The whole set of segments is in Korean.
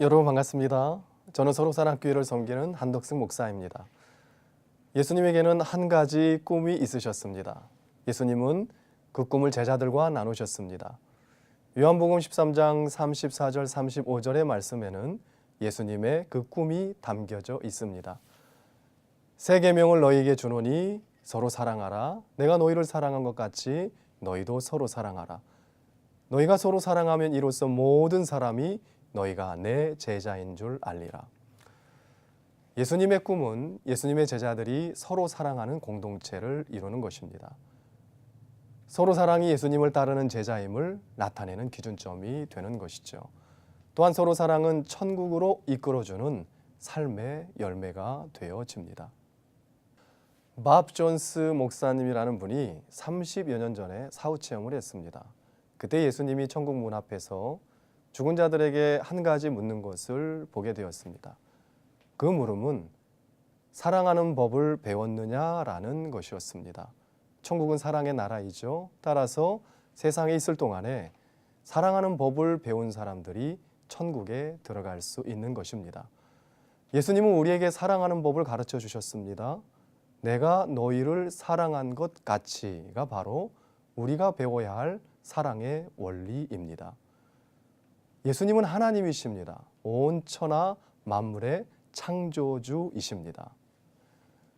여러분 반갑습니다. 저는 서로 사랑교회를 섬기는 한덕승 목사입니다. 예수님에게는 한 가지 꿈이 있으셨습니다. 예수님은 그 꿈을 제자들과 나누셨습니다. 요한복음 13장 34절 35절의 말씀에는 예수님의 그 꿈이 담겨져 있습니다. 세 계명을 너희에게 주노니 서로 사랑하라. 내가 너희를 사랑한 것 같이 너희도 서로 사랑하라. 너희가 서로 사랑하면 이로써 모든 사람이 너희가 내 제자인 줄 알리라. 예수님의 꿈은 예수님의 제자들이 서로 사랑하는 공동체를 이루는 것입니다. 서로 사랑이 예수님을 따르는 제자임을 나타내는 기준점이 되는 것이죠. 또한 서로 사랑은 천국으로 이끌어주는 삶의 열매가 되어집니다. 밥 존스 목사님이라는 분이 30여 년 전에 사후 체험을 했습니다. 그때 예수님이 천국 문 앞에서 죽은 자들에게 한 가지 묻는 것을 보게 되었습니다. 그 물음은 사랑하는 법을 배웠느냐라는 것이었습니다. 천국은 사랑의 나라이죠. 따라서 세상에 있을 동안에 사랑하는 법을 배운 사람들이 천국에 들어갈 수 있는 것입니다. 예수님은 우리에게 사랑하는 법을 가르쳐 주셨습니다. 내가 너희를 사랑한 것 같이가 바로 우리가 배워야 할 사랑의 원리입니다. 예수님은 하나님이십니다. 온 천하 만물의 창조주이십니다.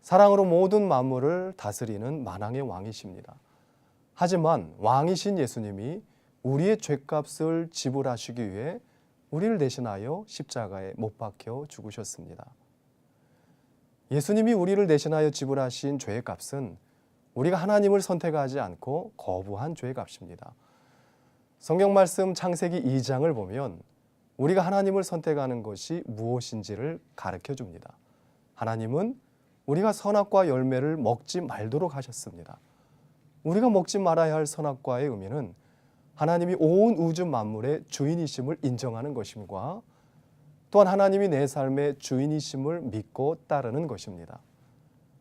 사랑으로 모든 만물을 다스리는 만왕의 왕이십니다. 하지만 왕이신 예수님이 우리의 죄값을 지불하시기 위해 우리를 대신하여 십자가에 못 박혀 죽으셨습니다. 예수님이 우리를 대신하여 지불하신 죄의 값은 우리가 하나님을 선택하지 않고 거부한 죄의 값입니다. 성경 말씀 창세기 2장을 보면 우리가 하나님을 선택하는 것이 무엇인지를 가르쳐 줍니다. 하나님은 우리가 선악과 열매를 먹지 말도록 하셨습니다. 우리가 먹지 말아야 할 선악과의 의미는 하나님이 온 우주 만물의 주인이심을 인정하는 것임과 또한 하나님이 내 삶의 주인이심을 믿고 따르는 것입니다.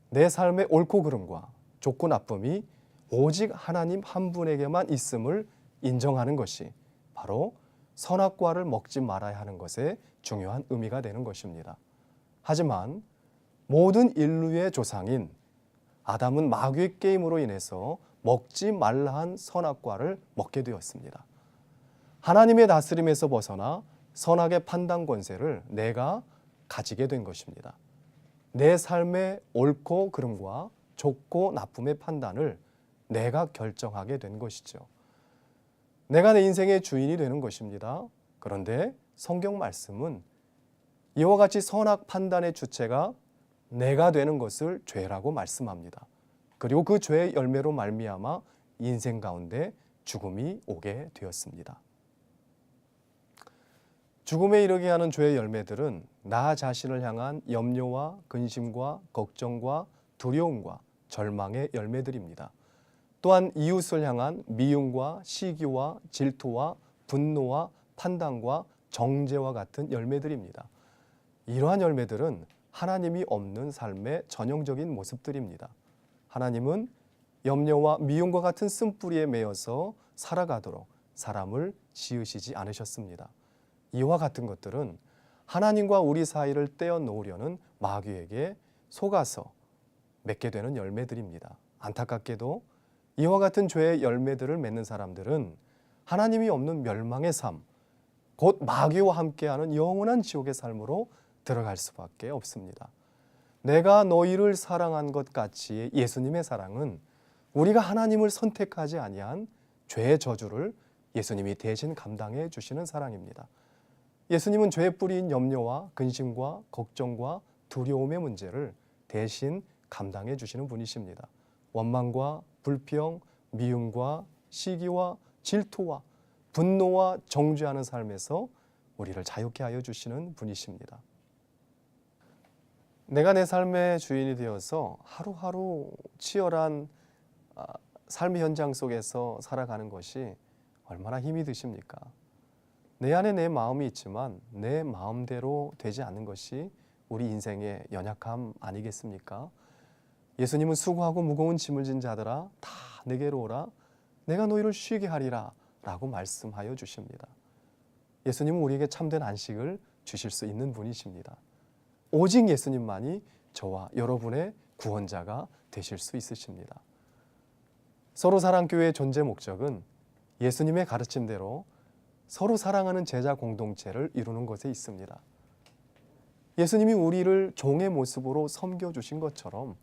내 삶의 옳고 그름과 좋고 나쁨이 오직 하나님 한 분에게만 있음을 인정하는 것이 바로 선악과를 먹지 말아야 하는 것의 중요한 의미가 되는 것입니다. 하지만 모든 인류의 조상인 아담은 마귀의 게임으로 인해서 먹지 말라 한 선악과를 먹게 되었습니다. 하나님의 다스림에서 벗어나 선악의 판단 권세를 내가 가지게 된 것입니다. 내 삶의 옳고 그름과 좋고 나쁨의 판단을 내가 결정하게 된 것이죠. 내가 내 인생의 주인이 되는 것입니다. 그런데 성경 말씀은 이와 같이 선악 판단의 주체가 내가 되는 것을 죄라고 말씀합니다. 그리고 그 죄의 열매로 말미암아 인생 가운데 죽음이 오게 되었습니다. 죽음에 이르게 하는 죄의 열매들은 나 자신을 향한 염려와 근심과 걱정과 두려움과 절망의 열매들입니다. 또한 이웃을 향한 미움과 시기와 질투와 분노와 판단과 정죄와 같은 열매들입니다. 이러한 열매들은 하나님이 없는 삶의 전형적인 모습들입니다. 하나님은 염려와 미움과 같은 쓴뿌리에 매여서 살아가도록 사람을 지으시지 않으셨습니다. 이와 같은 것들은 하나님과 우리 사이를 떼어 놓으려는 마귀에게 속아서 맺게 되는 열매들입니다. 안타깝게도 이와 같은 죄의 열매들을 맺는 사람들은 하나님이 없는 멸망의 삶, 곧 마귀와 함께하는 영원한 지옥의 삶으로 들어갈 수밖에 없습니다. 내가 너희를 사랑한 것 같이 예수님의 사랑은 우리가 하나님을 선택하지 아니한 죄의 저주를 예수님이 대신 감당해 주시는 사랑입니다. 예수님은 죄의 뿌리인 염려와 근심과 걱정과 두려움의 문제를 대신 감당해 주시는 분이십니다. 원망과 불평, 미움과 시기와 질투와 분노와 정죄하는 삶에서 우리를 자유케 하여 주시는 분이십니다. 내가 내 삶의 주인이 되어서 하루하루 치열한 아, 삶의 현장 속에서 살아가는 것이 얼마나 힘이 드십니까? 내 안에 내 마음이 있지만 내 마음대로 되지 않는 것이 우리 인생의 연약함 아니겠습니까? 예수님은 수고하고 무거운 짐을 진 자들아 다 내게로 오라 내가 너희를 쉬게 하리라 라고 말씀하여 주십니다. 예수님은 우리에게 참된 안식을 주실 수 있는 분이십니다. 오직 예수님만이 저와 여러분의 구원자가 되실 수 있으십니다. 서로 사랑 교회의 존재 목적은 예수님의 가르침대로 서로 사랑하는 제자 공동체를 이루는 것에 있습니다. 예수님이 우리를 종의 모습으로 섬겨 주신 것처럼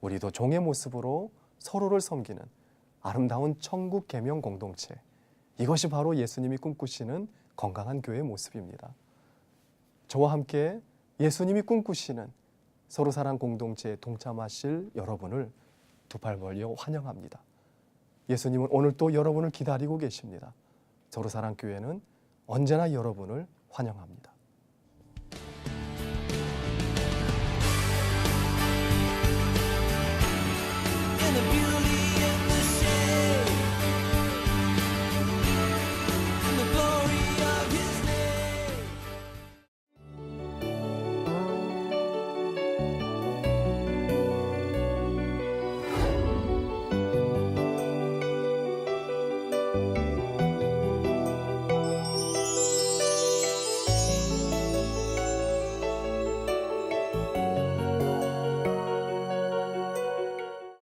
우리도 종의 모습으로 서로를 섬기는 아름다운 천국 계명 공동체. 이것이 바로 예수님이 꿈꾸시는 건강한 교회의 모습입니다. 저와 함께 예수님이 꿈꾸시는 서로 사랑 공동체에 동참하실 여러분을 두 팔 벌려 환영합니다. 예수님은 오늘 또 여러분을 기다리고 계십니다. 서로 사랑 교회는 언제나 여러분을 환영합니다.